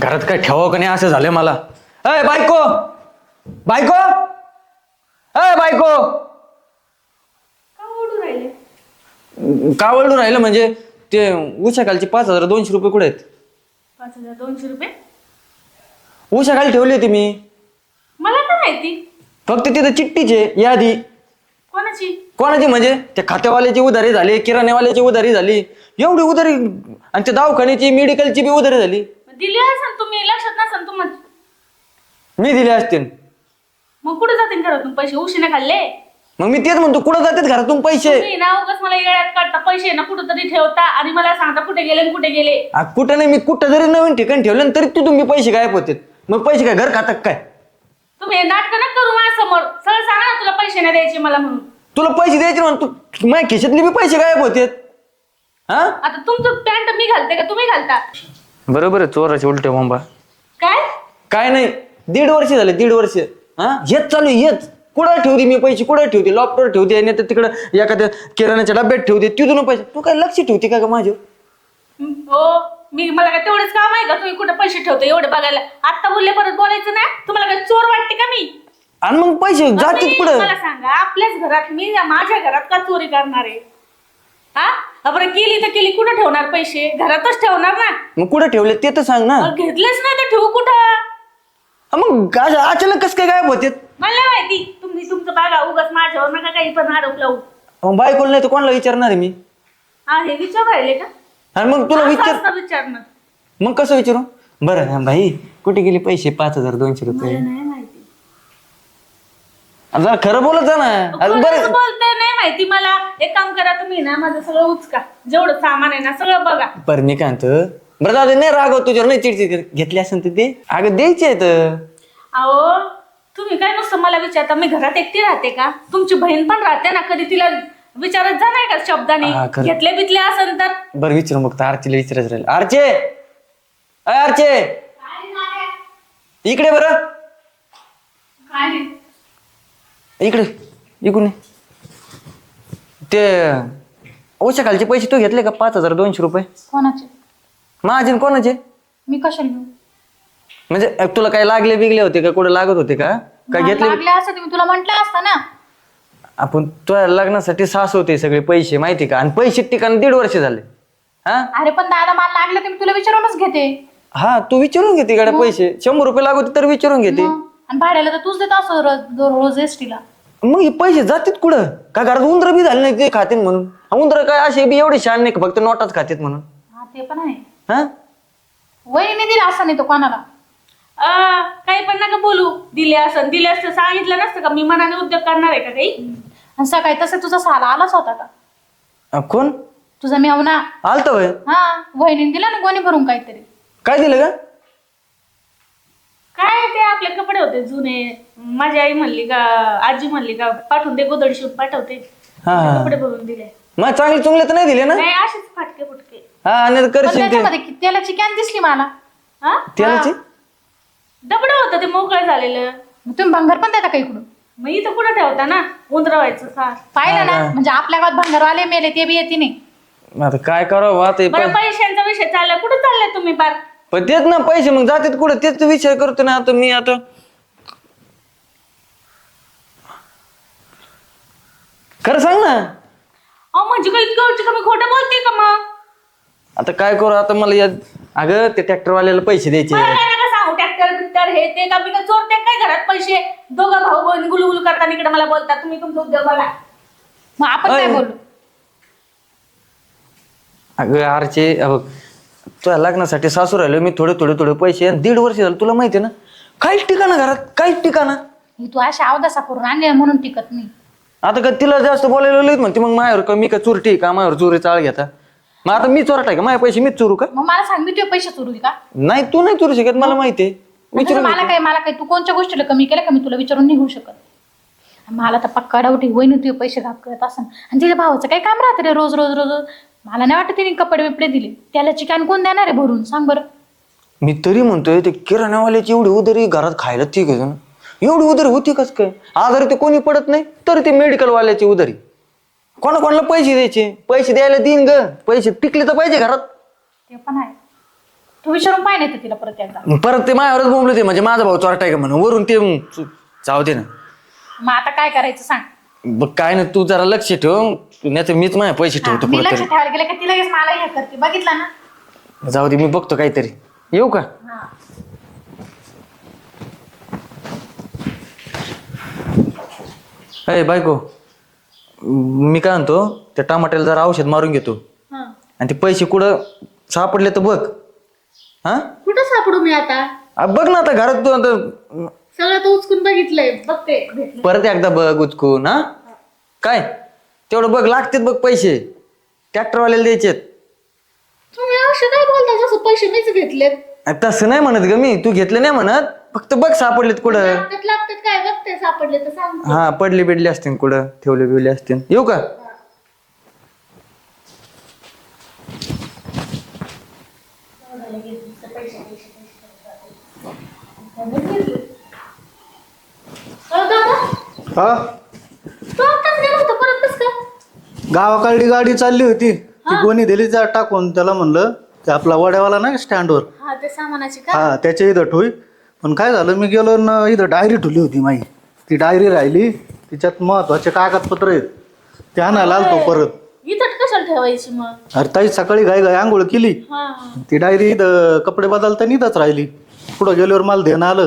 घरात काय ठेवावं का नाही? असं झालं मला. अय बायको! बायको! अय बायको! का ओढू राहिले? का वळून राहिलं? म्हणजे ते उशा खालचे पाच हजार दोनशे रुपये कुठे आहेत? पाच हजार दोनशे रुपये? उशा खाली ठेवली होती मी. मला काय माहिती. फक्त तिथं चिठ्ठीचे यादी. कोणाची? कोणाची म्हणजे? त्या खात्यावाल्याची उधारी झाली किराण्यावाल्याची उधारी झाली. एवढी उधारी आणि त्या दवाखान्याची मेडिकलची बी उधारी झाली. दिली असेल तुम्ही लक्षात नसेल तुम्हाला? मी दिले असतील. मग कुठे जातील घरातून? पैसे उशीने खाल्ले? मग मी तेच म्हणतो कुठं जातात घरातून पैसे? तुम्ही ना उगाच मला येड्यात काढता. पैसे ना कुठं तरी ठेवता. आणि मला सांगता कुठे गेले आणि कुठे गेले. आ, कुठं नाही मी कुठं जरी नवीन ठिकाण ठेवलं ना, तरी तिथून मी पैसे गायब होते. मग पैसे काय घर खातात काय? तुम्ही नाटक न करू माझ्यासमोर. सरळ सांगा ना तुला पैसे नाही द्यायचे मला म्हणून. तुला पैसे द्यायचे म्हणून तू माझ्या खिशातले बी पैसे गायब होते हा? आता तुमचं पॅन्ट मी घालते का? तुम्ही घालता? बरोबर आहे चोराचे उलटे बोंबा. काय? काय नाही दीड वर्ष झाले दीड वर्ष. हा? हेच चालू आहे, हेच. कुठं ठेवते मी पैसे? कुठं ठेवते? लॉपटॉवर ठेवते नाही तर तिकडं एखाद्या किराण्याच्या डब्यात ठेवते. तिथून पैसे. तू काय लक्ष ठेवते का ग माझ्यावर? हं, मी मला काय तेवढंच काम आहे का? तुम्ही कुठे पैसे ठेवतो एवढे बघायला? आता बोलले परत बोलायचं ना? तुम्हाला काय चोर वाटते का मी? आणि मग पैसे जातील तुम्ही कुठं? मला सांगा आपल्याच घरात मी माझ्या घरात का चोरी करणार आहे? हा? बरं केली तर केली. कुठं ठेवणार पैसे? घरातच ठेवणार ना? मग कुठं ठेवले ते तर सांग ना. मग घेतलेच नाही तर ठेवू कुठं? हा, मग अचानक कसं काय गायब होते मला नाही माहिती. तुम्ही तुमचं बघा उगाच माझ्यावर नका काही पण आरोप लावू. मग बायकोला नाही तर कोणाला विचारणार आहे मी? हा हे विचार राहिले का? आणि मग तुला असं विचार असतं विचारणं. मग कसं विचारू? बरं भाई कुठे गेले पैसे? पाच हजार दोनशे रुपये. नाही आणि जरा खरं बोलत जा ना. अजून कोणाचं बरं. बोलतंय नाही माहिती मला. एक काम करा तुम्ही ना माझं सगळं उचका. जेवढं सामान आहे ना सगळं बघा. बरं मी काय म्हणतो बरं दादा नाही रागव तुझ्यावर. नाही चिडचिड. घेतली असेल तर ते. अगं द्यायचे आहेत. अहो तुम्ही काय नुसतं मला विचारता? मी घरात एकटी राहते का? तुमची बहीण पण राहते ना कधी तिला विचारत जा नाही का शब्दाने? हा, खरं. घेतले बितले असेल तर. बरं विचारू मग तर आरचीला विचारायचं राहील. आरचे! अय आरचे! इकडे बरं. इकडे इकडून ये. ते ओशा खालचे पैसे तू घेतले का पाच हजार दोनशे रुपये? कोणाचे? माझे कोणाचे? मी कशाला घेऊ? म्हणजे अ, तुला काय लागले बिगले होते का? कुठे लागत होते का? काय मला घेतले? लागले असं मी तुला म्हंटल असतं ना. आपण तुझ्या लग्नासाठी सास होते सगळे पैसे माहिती का? आणि पैसे ठिकाण दीड वर्ष झाले. हा? अरे पण दादा मला लागले तर मी तुला विचारूनच घेते. हा तू विचारून घेते गाड्या पैसे. शंभर रुपये लागत होते तर विचारून घेते. मग. आणि भाड्याला तर तूच देत असं रोज रोज एसटीला मग हे पैसे जातात कुठं? का घरात उंदर बी झाले नाही ते खातील म्हणून? उंदर काय असे बी एवढे शान नाही का फक्त नोटाच खातात म्हणून? हा ते पण आहे. हा? वहिनी दिला असं नाही तो कोणाला? आ, काही पण नका बोलू. दिले असं दिले असतं सांगितलं नसतं का? मी मनाने उद्योग करणार आहे का काही आणि सकाळी तसं तुझा साला आलाच होता का? अ, कोण? तुझा मेवना. आलत वय हा वहिनीने दिला ना गोणी भरून काहीतरी. काय दिलं का काय ते आपले कपडे होते जुने. माझी आई म्हणली का आजी म्हणली का पाठवून दे गोदडी शिवून पाठवते. हा. कपडे भरून दिले. मग चांगले चुंगले तर नाही दिले ना? नाही असेच फाटके फुटके. हा आणि पण करशील ते. त्याच्यामध्ये किती तेलाची कॅन दिसली मला. हा? तेलाची? दबड होतं ते मोकळं झालेलं. मग तुम्ही भंगार पण देता का इकडून? मग इथं कुठं ठेवता ना? उंदरवायचं फार पाहिलं ना? म्हणजे आपल्या गावात भंगारवाले मेले ते बी येते नाही. आता काय करावं आता हे बरं पैशांचा विषय चाललाय. कुठं चाललाय तुम्ही पार पण तेच ना पैसे मग जातात कुठं? तेच विचार करतो ना आता मी आता. खरं सांग ना. अहो म्हणजे इतकं खोटं बोलते का मग? आता काय करू आता मला या अगं ते ट्रॅक्टरवाल्याला पैसे द्यायचे मला काय नका सांगू ट्रॅक्टर बिक्टर हे ते का मी चोरते? काय घरात पैसे? दोघं भाऊ बहीण गुलगुल करताना इकडे मला बोलतात तुम्ही तुमचा उद्योग बघा. मग आपण काय अय. बोललो अगं आरचे तुझ्या लग्नासाठी सासू राहिलो मी थोडे थोडे थोडे पैसे आणि दीड वर्ष झालं तुला माहिती आहे ना? काहीच ठिकाणा घरात काहीच ठिकाणा. ही तू अशा अवदासा करून आणले म्हणून टिकत नाही. आता का तिला जास्त बोलायला लईत म्हणते मग मायावर का मी का चोरटी का? मायावर चोरी चाळ घेता? मग आता मी चोरटा का? माझे पैसे मीच चोरू का? मग मला सांग मी तुझे पैसे चोरली का? नाही तू नाही चोरू शकत मला माहिती आहे. तसं विचारून मला काय मला काय तू कोणत्या गोष्टीला कमी केलं का? मी तुला विचारून निघू शकत. मला तर पक्का डाऊट वहिनी तुझे पैसे घात करत असं आणि तिच्या भावाचं काय काम राहतं रे रोज रोज रोज? मला नाही वाटत तिने कपडे बिपडे दिले. त्याला चिकन कोण देणार आहे भरून? सांग बरं. मी तरी म्हणतोय ते किराणावाल्याची एवढी उदरी घरात खायला ती ना? एवढी उदरी होती कस काय? आजारी ते कोणी पडत नाही तर ते मेडिकल वाल्याची उदरी. कोणा कोणाला पैसे द्यायचे? पैसे द्यायला देईन ग. पैसे टिकले तर पाहिजे घरात. ते पण आहे. तू विचारून पाहिजे तर तिला परत एकदा. परत ते माझ्यावरच बोंबले ते म्हणजे माझा भाऊ चोरटाय का म्हणून. वरून ते जाऊ दे ना. मग आता काय करायचं सांग. बघ काय ना तू जरा लक्ष ठेव. नाही तर मीच माझे पैसे ठेवतो मी लक्ष कुठेतरी ठेवायला गेलं का ती लगेच मला हे करते. बघितलं ना? जाऊ दे मी बघतो काहीतरी. येऊ का? हा. अय बायको मी काय म्हणतो त्या टमाट्याला जरा औषध मारून घेतो हा. आणि ते पैसे कुठं सापडले तर बघ. हा? कुठं सापडू मी आता? आ, बघ ना आता घरात तू आता सगळं तर उचकून बघितलंय. बघते भेटलं. परत एकदा बघ उचकून हा? काय? तेवढं बघ लागतेत बघ पैसे. ट्रॅक्टरवाल्याला द्यायचेत. तुम्ही असे काय बोलता जसं पैसे मीच घेतलेत. तसं नाही म्हणत ग मी. तू घेतले नाही म्हणत. फक्त बघ सापडलेत कुठं. लागतात लागतात काय? बघते सापडले तर सांग हा पडले बिडले असतील कुठं. ठेवले बिवले असतील. येऊ का? अहो, दादा हा? तू आताच गेला होता परत कस काय गावाकडली गाडी चालली होती. ती कोणी दिली जा टाकून. त्याला म्हणलं की आपला वड्यावाला नाही स्टँडवर? हा ते सामानाची का? हा त्याच्या इथं ठोई. पण काय झालं मी गेलो ना इथं डायरी ठेवली होती माई. ती डायरी राहिली तिच्यात महत्त्वाचे कागदपत्र आहेत. ते आणायला आलतो परत. इथं कशाला ठेवायची मग? अरे ताई सकाळी गाय गाय आंघोळ केली. हा. ती डायरी इथं कपडे बदलता इथंच राहिली. पुढं गेल्यावर मला ध्यान आलं.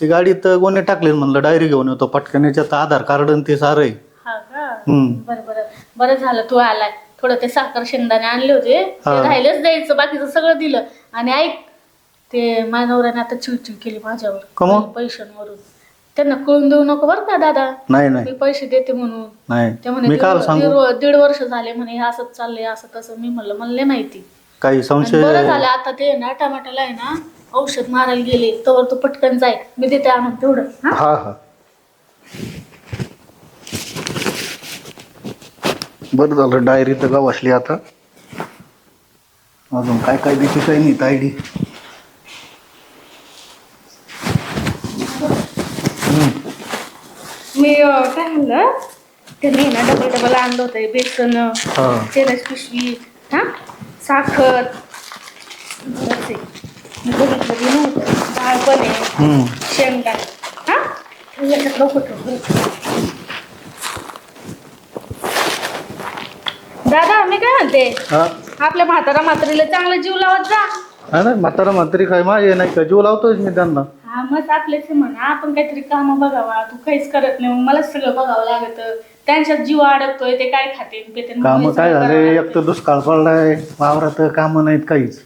ती गाडीत गोणे टाकले म्हणलं डायरी घेऊन येतो पटकन याच्यात आधार कार्ड आणि ते सारं आहे. हा का? हम्म. बरं बरं. बरं झालं तू आलाय. थोडं ते साखर शेंगदाणे आणले होते. ते. राहिलेच द्यायचं बाकीचं सगळं दिलं. आणि ऐक ते माझ्या नवऱ्याने आता चिडचिड केली माझ्यावर. का मग? पैशांवरून. त्यांना कळून देऊ नको बरं का दादा. नाही नाही. मी पैसे देते म्हणून. ते नाही म्हणे मी काल दीड सांगू दीड- दीड वर्ष झाले म्हणे हे असंच चाललंय असं तसं. मी म्हणलं मला लय माहिती. काही आणि संशय बरं झालं आता ते ना टमाटाला आहे ना औषध मारायला गेले तवर तू पटकन जाय. मी देते आणून तेवढं हा? हा हा. बरं झालं डायरी तर गावासली आता. अजून काय काय दिसू काही नाही तायडी मी अं, काय म्हणलं? त्यांनी ना डबल डबल आणलं होतं बेसन हा. तेलाची पिशवी हा? साखर. आहे. मी बघितलं बी नव्हतं डाळ पण आहे. हम्म. शेंगदाण. हा? याच्यात लवकर ठेव. बरं. दादा मी काय म्हणते? हा? आपल्या म्हातारा म्हातारीला चांगला जीव लावत जा. हा ना म्हातारा म्हातारी काय माझे नाही का? जीव लावतोच मी त्यांना. हा मग आपलेच म्हणा. आपण काहीतरी काम बघावा. तू काहीच करत नाही. मग मलाच सगळं बघावं लागत. त्यांच्यात जीव अडकतोय ते काय खाते पिते मग काम मी काय झाले? करावं एक लागतं. तर दुष्काळ पडलाय. वावरात काम नाहीत काहीच.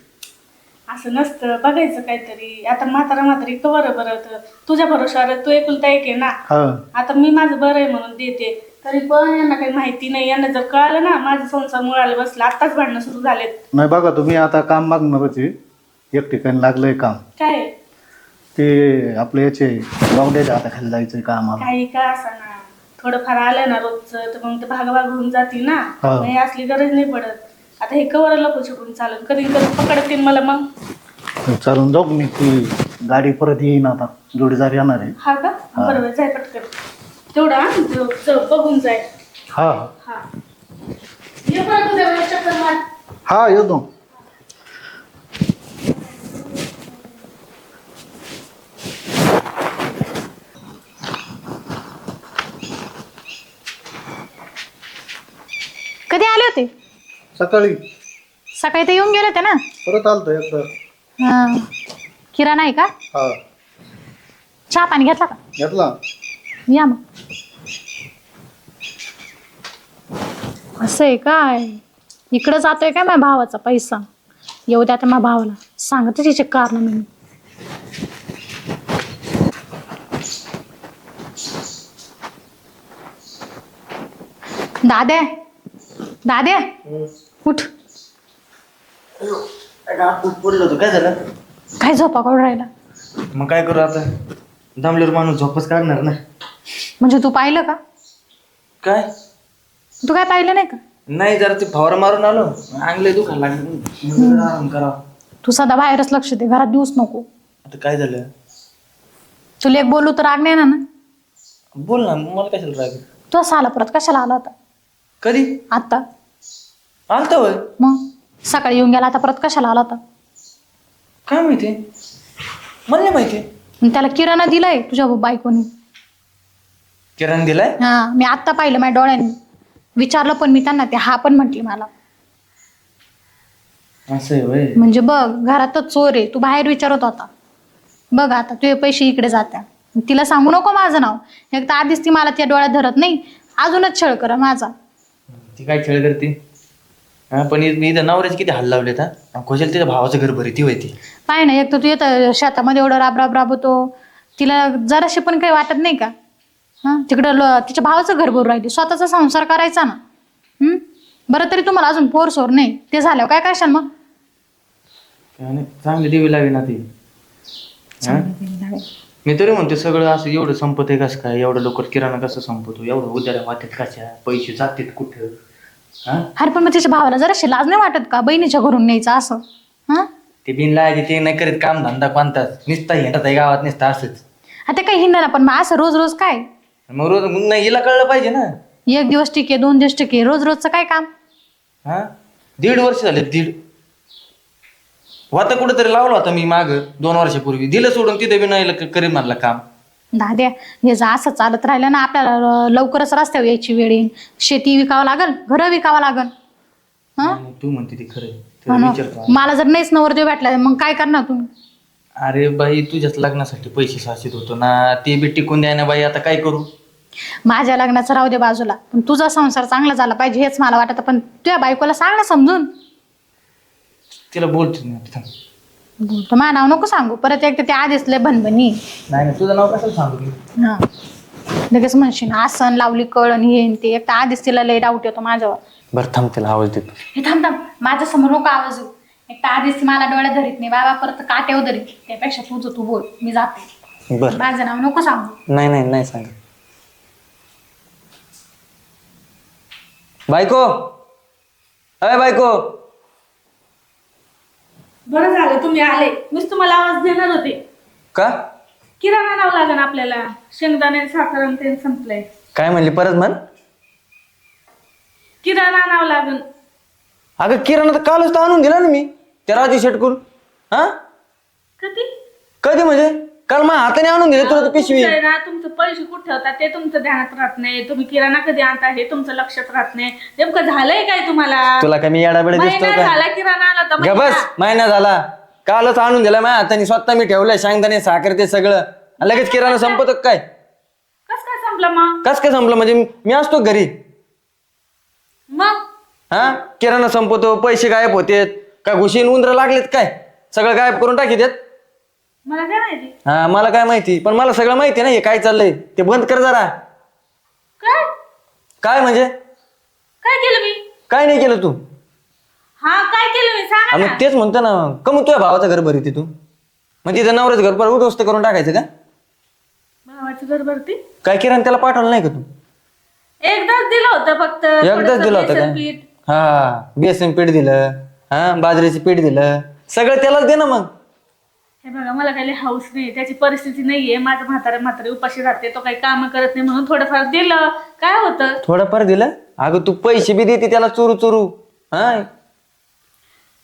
असं नसतं. बघायचं काहीतरी. आता म्हातारा म्हातारी कवर बरं तर तुझ्या भरोशावर तू एकुलता एक आहे ना? हा. आता मी माझं बरं आहे म्हणून देते. तरी पण यांना काही माहिती नाही. यांना जर कळालं ना माझं संसार मुळाला बसला आत्ताच भांडणं सुरू झालेत. नाही बघा तुम्ही आता काम मागणार होते. एक ठिकाणी लागलंय काम. काय? ते आपले याचे गावड्याच्या हाताखाली जायचंय कामाला काही का असा ना थोडंफार आलं ना रोजचं तर मग ते भागभाग होऊन जातील ना. मग हे असली गरज नाही पडत. आता हे कवर लपू शकून चालेल. कधी कधी पकडतील मला मग. चालून जाऊ मी ती गाडी परत येईन आता. जोडीदार येणार आहे. हा का? बरोबर जाय पटकन. तेवढं आण, बघून जाय. हा. हा. ये परत उद्या वेळेस चक्कर मार. हा येतो. कधी आले होते? सकाळी. सकाळी ते येऊन गेले होते ना? परत आलतो एकदा. हा. किराणा आहे का? हा. चहा पाणी घेतला का? घेतला. या मग. असं आहे काय? इकडं जातोय काय माझ्या भावाचा पैसा? येऊ द्या त्या माझ्या भावाला. सांगते तिचे कारण मी दाद्या दाद्या उठ. होतं काय झालं काय झोपा काढून राहिला? मग काय करू आता? दमल्यावर माणूस झोपच काढणार ना म्हणजे तू पाहिलं का? काय? तू काय पाहिलं नाही का? नाही जरा ते फवारा मारून आलो. अंगले दुखायला लागले. म्हणलं जरा आराम करावा तू सदा बाहेरच लक्ष दे घरात दिवस नको. आता काय झालं? तुला एक बोलू तर राग नाही ना ना? बोल ना मला कशाला राग? तू असा आला परत कशाला आला होता? कधी? आता आलता होय? मग? सकाळी येऊन गेला आता परत कशाला आला होता? काय माहिती? मला नाही माहिती. आणि त्याला किराणा दिलाय तुझ्या बायकोनी. किराणा दिलाय? हा मी आत्ता पाहिलं माझ्या डोळ्यांनी. विचारलं पण मी त्यांना ते हा पण म्हटली मला. असं आहे होय. म्हणजे बघ घरातच चोर आहे तू बाहेर विचारत होता बघ आता तुझे पैसे इकडे जात्या. तिला सांगू नको माझं नाव. एक तर आधीच ती मला त्या डोळ्यात धरत नाही. अजूनच छळ कर माझा. ती काय खेळ करते? हा? पण मी इथं नवऱ्याचे किती हाल लावलेत हा? खोशल तिच्या भावाचं घर भरी ती. होती पाय ना एक तर तू येतं शेतामध्ये एवढं राब राब राबवतो. तिला जराशी पण काही वाटत नाही का? हा? तिकडं ल- तिच्या भावाचं घर भरून राहिली. स्वतःचा संसार करायचा ना. हम्म? बरं तरी तुम्हाला अजून पोर सोर नाही. ते झाल्यावर काय करशाल मग? आणि चांगली देवी लावी ना ती. हा? मी तरी म्हणतो सगळं असं एवढं संपत आहे कसं काय? एवढं लवकर किराणा कसं संपतो? एवढं उद्याला वाटत कशा? पैसे जातात कुठं? हा? अरे पण मग तिच्या भावाला जराशी लाज नाही वाटत का? बहिणीच्या घरून न्यायचं असं? हा? ते बिन लावायचे ते नाही करीत काम धंदा कोणताच. निसता हिंडत आहे गावात निसता असंच. आता काही हिंडा पण मग असं रोज रोज काय? मग रोज मग नाही हिला कळलं पाहिजे ना. एक दिवस टिके दोन दिवस टिके रोज रोजचं काय काम? हा? दीड वर्ष झाले दीड. होता कुठेतरी लावला होता मी माग दोन वर्षापूर्वी. दिलं सोडून तिथे बी नाही ल- करीत म्हणला काम. दाद्या हे जर असं चालत राहिलं ना आपल्याला लवकरच रस्त्यावर यायची वेळ येईल. शेती विकावं लागल घरं विकावं लागल. हा? तू म्हणते ते खरं आहे. मला जर नाहीच नवरदेव भेटला मग काय करणार तुम्ही? अरे बाई तुझ्याच लग्नासाठी पैसे साचित होतो ना. ते बी टिकून द्याय ना बाई आता काय करू? माझ्या लग्नाचं राहू दे बाजूला. पण तुझा संसार चांगला झाला पाहिजे हेच मला वाटतं. पण तुझ्या बायकोला सांग ना समजून. तिला बोलतो मी आता. बोलतो मा नाव नको सांगू. परत एकदा ते आधीच लय बनबनी नाही नाही तुझं नाव कसं सांगू मी? हा. लगेच म्हणशील आसन लावली कळ आणि हे आणि ते. एक तर आधीच तिला लय डाऊट येतो माझ्यावर. बरं थांब तिला आवाज देतो. हे थांब थांब. माझ्यासमोर नको आवाज येऊ. एक तर आधीच ती मला डोळ्यात धरीत नाही. बाबा परत काट्यावर धरीत त्यापेक्षा तुझं तू बोल. मी जाते. बरं. माझं नाव नको सांगू. नाही नाही नाही सांग बायको! अय बायको! बरं झालं तुम्ही आले. मीच तुम्हाला आवाज देणार होते. का? किराणा नाव लागेल आपल्याला. शेंगदाणे साखर आणि तेल संपलंय. काय म्हणली परत म्हण. किराणा नाव लागेल अगं किराणा तर कालच तर आणून दिला ना मी. त्या राजू शेटकून. हा? कधी? कधी म्हणजे? काल माझ्या हाताने आणून दिले तुला पिशवी तुमचं आहे ना तुमचं पैसे कुठे ठेवतात ते तुमचं ध्यानात राहत नाही. तुम्ही किराणा कधी आणता हे तुमचं लक्षात राहत नाही. नेमकं झालंय काय तुम्हाला? तुला काय मी येडाबेडा दिसतो महिना का? झाला किराणा आला तर महिना. महिना झाला. कालच आणून दिला माझ्या हाताने. स्वतः मी ठेवलंय शेंगदाणे साखर ते सगळं. आणि लगेच किराणा संपत काय? कस काय संपलं मग? कस काय संपलं? म्हणजे मी असतो घरी? मग? हा? किराणा संपवतो पैसे गायब होतेत. काय घुशीन उंदर लागलेत काय? सगळं गायब करून टाकी देत. मला काय माहिती? हा मला काय माहिती? पण मला सगळं माहिती नाही काय चाललंय? ते बंद कर जरा. काय? काय म्हणजे? काय केलं मी? काय नाही केलं तू? हा काय केलं मी? सांगा ना. मग तेच म्हणतो ना. का मग तुझ्या भावाचं घर भरी तू. मग तिथं नवऱ्याचं घर पर उद्ध्वस्त करून टाकायचं का? भावाची घर भरती? काय किराणा त्याला पाठवलं नाही का तू? एकदाच दिलं होतं फक्त. एकदाच थोडंसं दिलं होतं बेसन का पीठ. हा बेसन पीठ दिलं. हा बाजरीचं पीठ दिलं. सगळं त्यालाच दे ना मग. हे बघा मला काही हाऊस नाही त्याची परिस्थिती नाहीये. माझं म्हातारे म्हातारे उपाशी राहते तो काही काम करत नाही म्हणून थोडंफार दिलं. काय होतं? थोडंफार दिलं? अगं तू पैसे बी देते त्याला चोरू चोरू. हा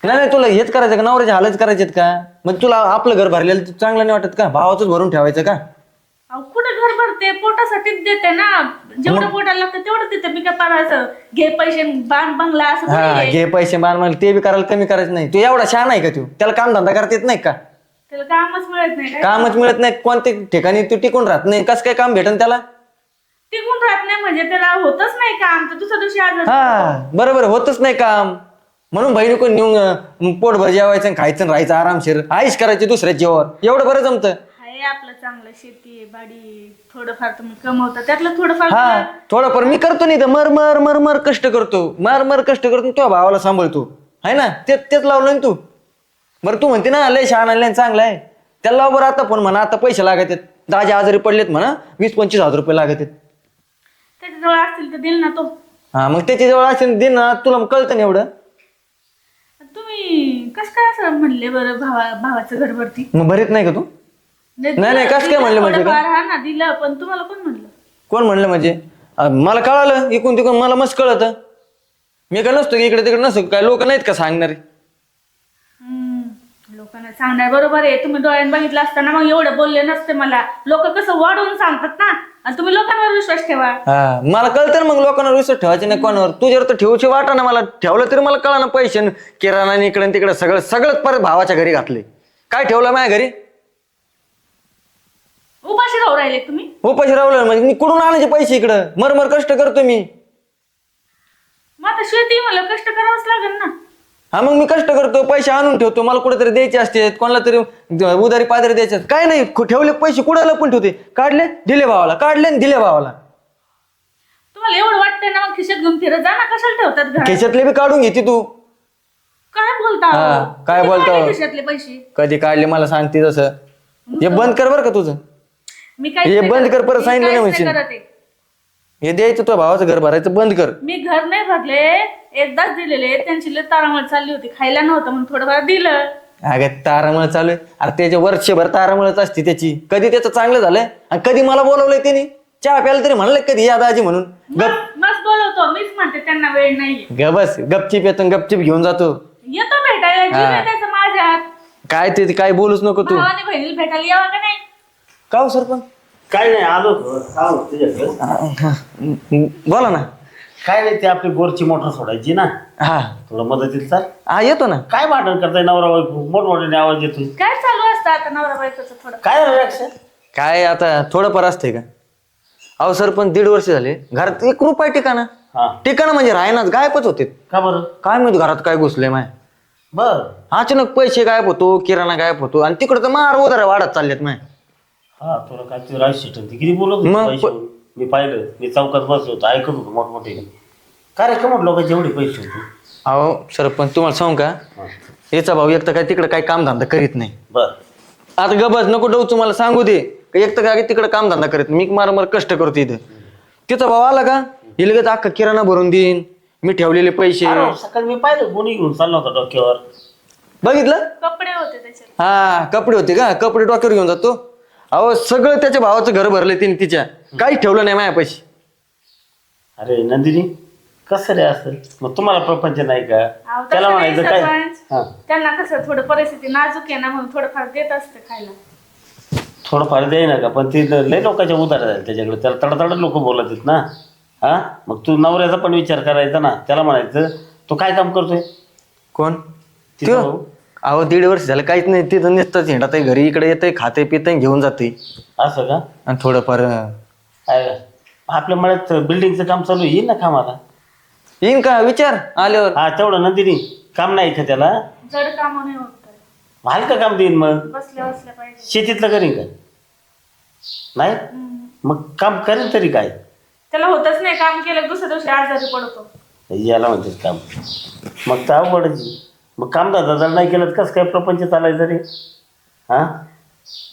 नाही नाही तुला हेच करायचं का? नवऱ्याचे हालच करायचेत का? मग तुला आपलं घर भरलेलं तू चांगलं नाही वाटत का? भावाचंच भरून ठेवायचं का? अहो, कुठं घर भरते? पोटासाठीच देते ना. जेवढं पोटाला लागतं तेवढं देते. मी काय पाहायचं घे पैसे बाण बंगला असं हा. घे पैसे मान मला ते बी करायला कमी करायचं नाही. तू एवढा छान आहे का तू? त्याला काम धंदा करता येत नाही का? त्याला कामच मिळत नाही काय? कामच मिळत नाही. कोणत्या ठिकाणी तू टिकून राहत नाही. कसं काय काम भेटन त्याला? टिकून राहत नाही म्हणजे त्याला होतच नाही काम. तर दुसऱ्या दिवशी आज हा बरोबर होतच नाही काम. म्हणून बहिणी कोण नेऊन अं, पोटभर जेवायचं आणि खायचं आणि राहायचं आरामशीर. आईश करायची दुसऱ्या जेवण एवढं बरं जमतं. आहे आपलं चांगलं शेती आहे बाडी थोडंफार तुम्ही कमवता. त्यातलं थोडंफार हा थोडंफार मी करतो नाही तर मर मर मर मर कष्ट करतो. मर मर कष्ट करतो तुझ्या भावाला सांभाळतो. आहे ना? तेच लावलं ना तू. बरं तू म्हणते ना लय शहाणा लय चांगलं आहे. त्याला बरं आता फोन म्हणा आता पैसे लागत आहेत. दाजी आजारी पडलेत म्हणा वीस पंचवीस हजार रुपये लागत आहेत. त्याच्याजवळ असतील तर दिल ना तो. हा मग त्याच्याजवळ असेल दे ना तुला कळतं ना एवढं. तुम्ही कस काय असं म्हणले बरं भावा भावाचं घर भरती मग भरीत नाही का तू? नाही, नाही, कसं काय म्हणले म्हणजे काय? हा ना दिलं पण तुम्हाला कोण म्हणलं? कोण म्हणलं म्हणजे? अं, मला कळालं इकून तिकून मला मस्त कळत. मी काय नसतो की इकडे तिकडे नसतो काय लोक नाहीत का सांगणारे? लोकांना सांगणार बरोबर आहे. तुम्ही डोळ्यात बघितलं असताना मग एवढं बोलले नसते मला. लोक कसं वाढवून सांगतात ना? आणि तुम्ही लोकांवर विश्वास ठेवा. हा मला कळतं ना मग लोकांना विश्वास ठेवायचे नाही कोणावर. तू जर तर ठेवूची वाटा ना मला. ठेवलं तरी मला कळा ना पैसे न किराणा इकडे तिकडे सगळं सगळंच परत भावाच्या घरी घातले. काय ठेवलं माझ्या घरी? उपाशी राहू राहिले तुम्ही? उपाशी रावलं म्हणजे मी कुठून आणायचे पैसे इकडं? मरमर कष्ट करतो मी. मग आता शेती मला कष्ट करावंच लागेल ना. हा मग मी कष्ट करतो पैसे आणून ठेवतो मला कुठेतरी द्यायचे असते कोणाला तरी उधारी पाधारी द्यायचे. काय नाही ठेवले पैसे कुणाला पण ठेवते काढले दिले भावाला काढले आणि दिले भावाला तुम्हाला एवढं वाटतंय ना मग खिशात घेऊन फिरत जा ना कशाला ठेवतात घरात खिशातले बी काढून घेते तू काय बोलता हा, अहो? काय किती बोलता काढले अहो? खिशातले पैसे कधी काढले मला सांगते तसं हे बंद कर बरं का तुझं मी काय हे बंद कर, परत सांगितलं नाही म्हणशील. करत आहे. हे द्यायचं तुझ्या भावाचं घर भरायचं बंद कर. मी घर नाही भरले एकदाच दिलेले. त्यांची लय तारामळ चालली होती. खायला नव्हतं म्हणून थोडंफार दिलं. अगं तारामळ चालू आहे. अरे त्याच्या वर्षभर तारामळच असते त्याची कधी त्याचं चांगलं झालंय आणि कधी मला बोलवलंय त्यांनी चहा प्यायला तरी म्हणलं कधी या दाजी म्हणून. गप. मस्त बोलवतो. मीच म्हणते त्यांना वेळ नाहीये. ग बस. गपचिप येतो आणि गपचिप घेऊन जातो. येतो भेटायला जीव माझ्यात. काय ते काय बोलूच नको तू. भावाने बहिणीला भेटायला यावं का नाही? का हो सरपंच? काय नाही आलो. तुझ्याकडे? बोला ना. काय नाही ते आपली बोरची मोटर सोडायची ना. हा. थोडं मदतीला चाल. हा येतो ना. काय भांडण करताय नवरा बायको? मोठमोठ्याने आवाज येतोय. काय चालू असतं आता नवरा बायकोचं थोडं? काय रिॲक्शन काय आता थोडंफार असतंय का? अहो सरपंच दीड वर्ष झाले. घरात एक रुपये ठिकाणा हा. ठिकाणा म्हणजे राहणार गायबच होते. का बरं? काय माहिती घरात काय घुसलंय माय? बर. अचानक पैसे गायब होतो किराणा गायब होतो आणि तिकडं तर मार उधार वाढत चालल्यात माय. हा तुला काय तू राज शेटन ती किती बोलत होती मग पैशावर. मी पाहिलं. मी चौकात बसलो होतो ऐकत होतो मोठमोठे. काय रे कमट लोकांचे एवढे पैसे होते? अहो सरपंच तुम्हाला सांगू का. याचा भाऊ एक तर काय तिकडं काय कामधंदा करीत नाही. बर. आता गबस नको डोच तुम्हाला सांगू दे. एक तर काय तिकडं कामधंदा करीत नाही. मी मार मार कष्ट करतो इथं. तिचा भाऊ आला का? हे लगेच अख्खा किराणा भरून देईन. मी ठेवलेले पैसे. अरे, सकाळी मी पाहिलं कोणी घेऊन चालला होता डोक्यावर. बघितलं? कपडे होते त्याचे हा कपडे होते का? कपडे डोक्यावर घेऊन जातो. अहो सगळं त्याच्या भावाचं घर भरले तिने तिच्या. काही ठेवलं नाही माझ्या पैसे. अरे नंदिनी कसं रे असं? मग तुम्हाला प्रपंच नाही का? अहो, त्याला तसं नाही म्हणायचं काय? सरपंच. हा. त्यांना कसं थोडं परिस्थिती नाजूक आहे ना म्हणून थोडंफार देत असते खायला. थोडंफार देई ना का पण ते लय लोकांच्या उधार झाले त्याच्याकडे. त्याला तडतड लोक बोलत आहेत ना. हा? मग तू नवऱ्याचा पण विचार करायचा ना. त्याला म्हणायचं तू काय काम करतोय? कोण? तिचा त्यो? भाऊ? अहो दीड वर्ष झालं काहीच नाही. तिथं नुसतंच हिंडत आहे. घरी इकडे येतंय खाते पितंय घेऊन जाते असं का? आणि थोडंफार अं, का? आपल्या मळ्यात बिल्डिंगचं काम चालू येईल ना कामाला येईन का? विचार. आल्यावर. हा तेवढं नंदिनी काम नाही का त्याला. जड काम नाही होत तर. हलकं काम देईन मग? बसल्या बसल्या पाहिजे. शेतीतलं करीन का? नाही? मग काम करेन तरी काय? त्याला होतच नाही. काम केलं दुसऱ्या दिवशी आजारी पडतो. याला म्हणतात काम. मग तर अवघडच मग काम दादा जर नाही केलं तर कसं काय प्रपंच चालायचं रे? हा?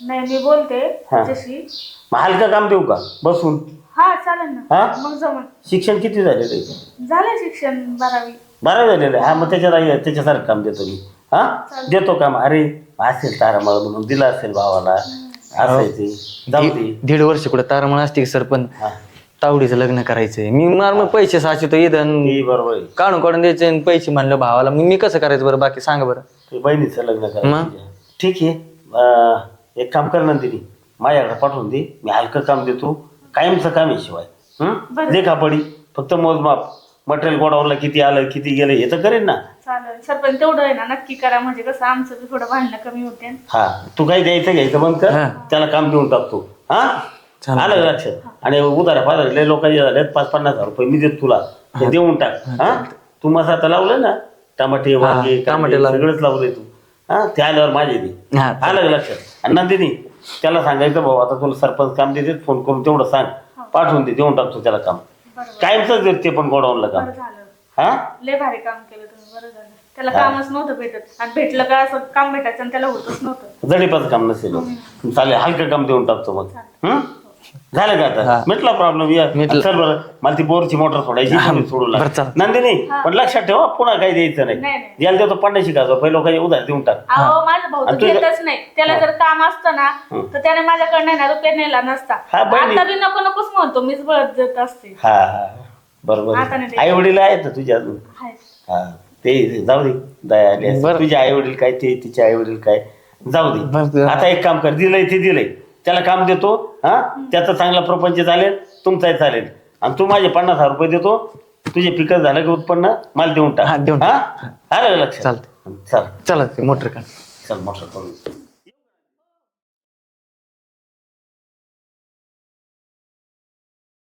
नाही मी बोलते हा. त्याच्याशी मग हलकं काम देऊ का? बसून? हा चालेल ना. हा? मग जमन शिक्षण किती झालेलं आहे झालं शिक्षण बारावी. बरं झालेलं आहे हा मग त्याच्यात आहे, त्याच्यासारखं काम देतो मी. हा? देतो काम. अरे असेल तारा मला म्हणून. दिला असेल भावाला. असं आहे ते. जाऊ दे. दीड वर्ष कुठं तारमळ असते की सरपंच? हा. तावडीचं लग्न करायचंय. मी मार मग पैसे साचतो इथं ते बरोबर आहे. काढून काढून द्यायचे आणि पैसे म्हणलं भावाला. मग मी कसं करायचं बरं? बाकी सांगा बरं. ते बहिणीचं लग्न मग? करायचं ठीक आहे. अं, एक काम कर नंदिनी माझ्याकडे पाठवून दे. मी हलकं काम देतो. कायमचं काम आहे शिवाय. हं? लेखा पडी. फक्त मोजमाप. मटेरियल गोडाऊनला किती आलं किती गेलं हे तर करेन ना. चालेल. सरपंच तेवढं आहे ना. नक्की करा. म्हणजे कसं आमचं बी थोडं भांडणं कमी होते. हा. तू काही द्यायचं घ्यायचं बंद कर. हा. त्याला काम देऊन टाकतो. हा. आलं का लक्षात आणि उधारा फादार लोकांचे झाले पाच पन्नास हजार रुपये मी देतो तुला. ते देऊन टाक. हा. तू मसा आता लावलं ना टमाटे वांगे टमाटे लावले. सगळंच लावलंय तू. हा? ते आल्यावर माझे दे. हा आलं का लक्षात आणि नंदिनी त्याला सांगायचं भाऊ आता तुला सरपंच काम देते फोन करून तेवढं सांग. पाठवून दे देऊन टाकतो त्याला काम. बरोबर. कायमच देत ते पण गोडाऊनला काम. बरं झालं. हा? लय भारी काम केलं तुम्ही. बरं झालं. त्याला कामच नव्हतं भेटत. आणि भेटलं का असं काम भेटायचं आणि त्याला होतच नव्हतं. जडीपाचं काम नसेल. चालेल हलकं काम देऊन टाकतो मग. हं? झालं का. आता? मिटला प्रॉब्लेम या. मिटला. चल बरं. मला ती बोरची मोटर सोडायची सोडू बरं, लागा. नंदिनी पण लक्षात ठेवा पुन्हा काही द्यायचं नाही, नाही. याला देतो पन्नाशी का पहिले लोकांचे उधार देऊन टाक. अहो माझा भाऊ तर आणि तुझं- घेतच नाही. त्याला जर काम असतं ना तर त्याने माझ्याकडनं ना रुपये नेला नसता. हा, बहिणी. आता बी नको नकोच म्हणतो मीच बळत असते. हा हा बरोबर आता नाही आई वडील आहेत ना तुझ्या अजून? हाय. हा ते जाऊ दे दया आली असती. बरं. तुझे आई वडील काय ते तिचे आई वडील काय? जाऊ दे. बरं. आता एक काम कर दिलंय ते दिलंय. त्याला काम देतो हा? त्याचा चांगला प्रपंच चालेल तुमचाही चालेल. आणि तू माझे पन्नास हजार रुपये देतो तुझे पिकं झालं की उत्पन्न मला देऊन हा, टाक देऊन हा? आलं का लक्षात? चालतंय. चल. चला ते मोटर का चल मोटर करू